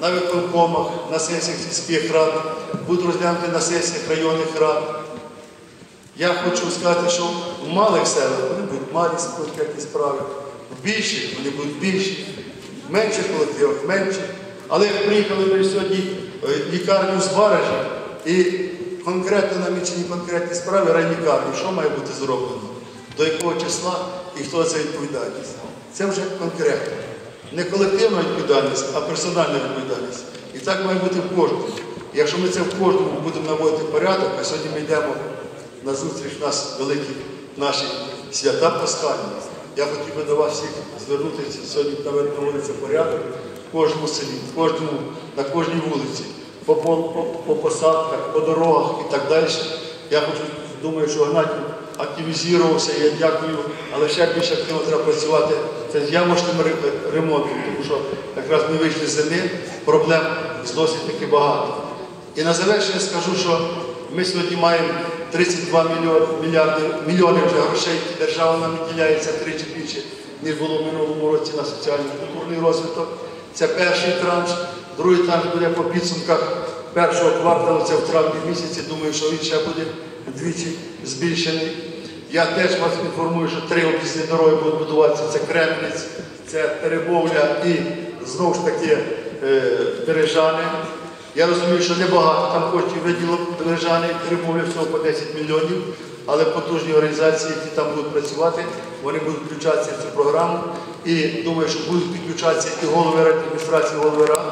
на виконкомах, на сесіях сільських рад, будуть розглянути на сесіях районних рад. Я хочу сказати, що в малих селах вони будуть малі конкретні справи, в більших вони будуть більші, в менших колективах менші. Але як приїхали ми сьогодні е, в лікарню з Баражі і конкретно намічені конкретні справи райлікарні, що має бути зроблено, до якого числа і хто за відповідальність. Це вже конкретно. Не колективна відповідальність, а персональна відповідальність. І так має бути в кожному. Якщо ми це в кожному будемо наводити порядок, а сьогодні ми йдемо на зустріч нас великі наші свята пасхальні. Я хотів би до вас всіх звернутися сьогодні наводиться порядок в кожному селі, в кожному, на кожній вулиці, по, по, по, по посадках, по дорогах і так далі. Я хочу, думаю, що Гнатів активізувався, я дякую, але ще більше активно треба працювати це з ямочним ремонтом, тому що якраз ми вийшли з зими, проблем досить таки багато. І на завершення скажу, що ми сьогодні маємо 32 мільйони, вже грошей, які держава нам виділяється тричі більше, ніж було в минулому році на соціальний культурний розвиток. Це перший транш, другий транш буде по підсумках першого кварталу, це в травні місяці. Думаю, що він ще буде вдвічі збільшений. Я теж вас інформую, що три об'їзні дороги будуть будуватися. Це Кремниць, це Теребовля і знову ж таки е, Бережани. Я розумію, що небагато там коштів виділено Бережани і Теребовля всього по 10 мільйонів, але потужні організації, які там будуть працювати, вони будуть включатися в цю програму. І думаю, що будуть підключатися і голови адміністрації, голови рад.